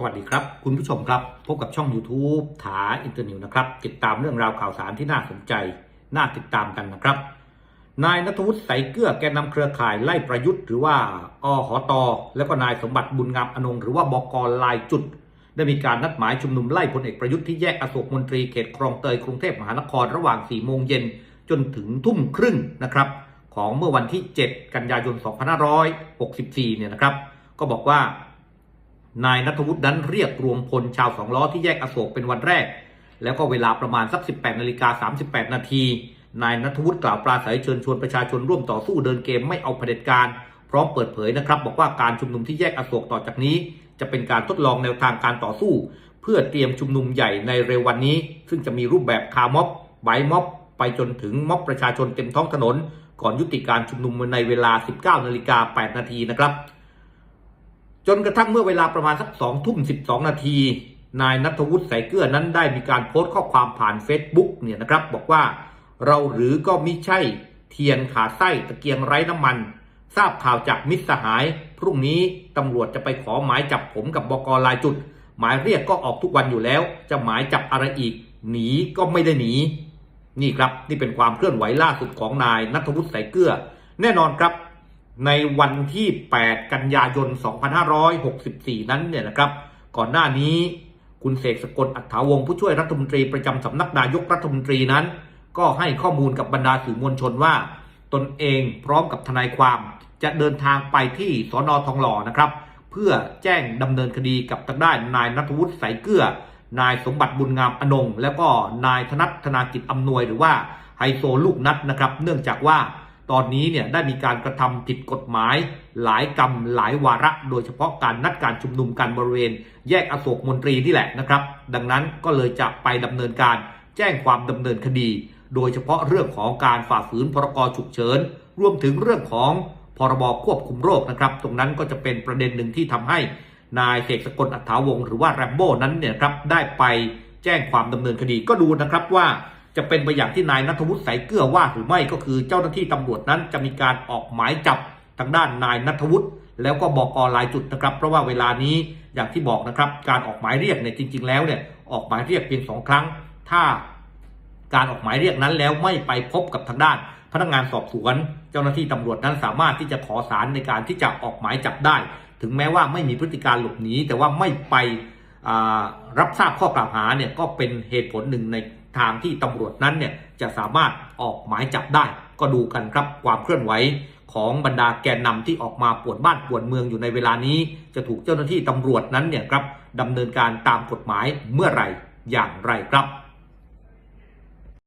สวัสดีครับ คุณผู้ชมครับ พบกับช่อง YouTube ถาอินเตอร์นิวนะครับ ติดตามเรื่องราวข่าวสารที่น่าสนใจ น่าติดตามกันนะครับ นายนัทวุฒิใสเกลือแกนนำเครือข่ายไล่ประยุทธ์หรือว่าอหตแล้วก็นายสมบัติบุญงามอนงหรือว่าบกลายจุด ได้มีการนัดหมายชุมนุมไล่พลเอกประยุทธ์ที่แยกอโศกมนตรีเขตคลองเตยกรุงเทพมหานครระหว่าง4โมงเย็นจนถึงทุ่มครึ่งนะครับของเมื่อวันที่ 7 กันยายน 2564 เนี่ยนะครับ ก็บอกว่า นายนัทวุฒินั้นเรียกรวมพลชาวสองล้อที่แยกอโศกเป็นวันแรก แล้วก็เวลาประมาณสัก 18นาฬิกา38 นาที นายนัทวุฒิกล่าวปราศัยเชิญชวนประชาชนร่วมต่อสู้เดินเกมไม่เอาเผด็จการ พร้อมเปิดเผยนะครับบอกว่าการชุมนุมที่แยกอโศกต่อจากนี้ จะเป็นการทดลองแนวทางการต่อสู้ เพื่อเตรียมชุมนุมใหญ่ในเร็ววันนี้ ซึ่งจะมีรูปแบบคาร์ม็อบไบม็อบไปจนถึงม็อบประชาชนเต็มท้องถนน ก่อนยุติการชุมนุมในเวลา 19นาฬิกา8นาทีนะครับ จนกระทั่งเมื่อเวลาประมาณสักสองทุ่มสิบสองนาที นายนัทวุฒิใสเกลือนั้นได้มีการโพสต์ข้อความผ่าน Facebook เนี่ยนะครับ บอกว่าเราหรือก็มิใช่เทียนขาไส้ตะเกียงไร้น้ำมัน ทราบข่าวจากมิตรสหาย พรุ่งนี้ตำรวจจะไปขอหมายจับผมกับบกลายจุด หมายเรียกก็ออกทุกวันอยู่แล้ว จะหมายจับอะไรอีก หนีก็ไม่ได้หนี นี่ครับนี่เป็นความเคลื่อนไหวล่าสุดของนายนัทวุฒิใสเกลือ แน่นอนครับ ในวันที่ 8 กันยายน 2564 นั้นเนี่ยนะครับ ก่อนหน้านี้คุณเสกสกลอัฏฐาวงผู้ช่วยรัฐมนตรีประจำสำนักนายกรัฐมนตรีนั้น ก็ให้ข้อมูลกับบรรดาสื่อมวลชนว่า ตนเองพร้อมกับทนายความจะเดินทางไปที่สอนอทองหล่อนะครับ เพื่อแจ้งดำเนินคดีกับทางด้านนายนัทวุฒิใสเกลือนายสมบัติบุญงามอนง แล้วก็นายธนัทธนากิจอำนวยหรือว่าไฮโซลูกนัดนะครับ เนื่องจากว่า ตอนนี้เนี่ยได้มีการกระทำผิดกฎหมาย หลายกรรมหลายวาระ โดยเฉพาะการนัดการชุมนุมกันบริเวณ แยกอโศกมนตรีนี่แหละนะครับ ดังนั้นก็เลยจะไปดำเนินการแจ้งความดำเนินคดี โดยเฉพาะเรื่องของการฝ่าฝืนพรกฉุกเฉิน รวมถึงเรื่องของพรบควบคุมโรคนะครับ ตรงนั้นก็จะเป็นประเด็นหนึ่งที่ทำให้นายเสกสกลอัฏฐาวงหรือว่าแรมโบ้นั้นเนี่ยครับได้ไปแจ้งความดำเนินคดีก็ดูนะครับว่า จะเป็นไปอย่างที่นายนัทวุฒิใสเกลือว่าหรือไม่ก็คือเจ้าหน้าที่ตำรวจนั้นจะมีการออกหมายจับทางด้านนายนัทวุฒิแล้วก็บอกอลายจุดนะครับ เพราะว่าเวลานี้อย่างที่บอกนะครับ การออกหมายเรียกเนี่ยจริง ๆ แล้วเนี่ยออกหมายเรียกเพียงสองครั้ง ถ้าการออกหมายเรียกนั้นแล้วไม่ไปพบกับทางด้าน พนักงานสอบสวน เจ้าหน้าที่ตำรวจนั้นสามารถที่จะขอสารในการที่จะออกหมายจับได้ ถึงแม้ว่าไม่มีพฤติการหลบหนีแต่ว่าไม่ไปรับทราบข้อกล่าวหาเนี่ยก็เป็นเหตุผลหนึ่งใน ทางที่ตำรวจนั้นเนี่ยจะสามารถออกหมายจับได้ ก็ดูกันครับความเคลื่อนไหวของบรรดาแกนนำที่ออกมาปวดบ้านปวดเมืองอยู่ในเวลานี้ จะถูกเจ้าหน้าที่ตำรวจนั้นเนี่ยครับดำเนินการตามกฎหมายเมื่อไหร่อย่างไรครับ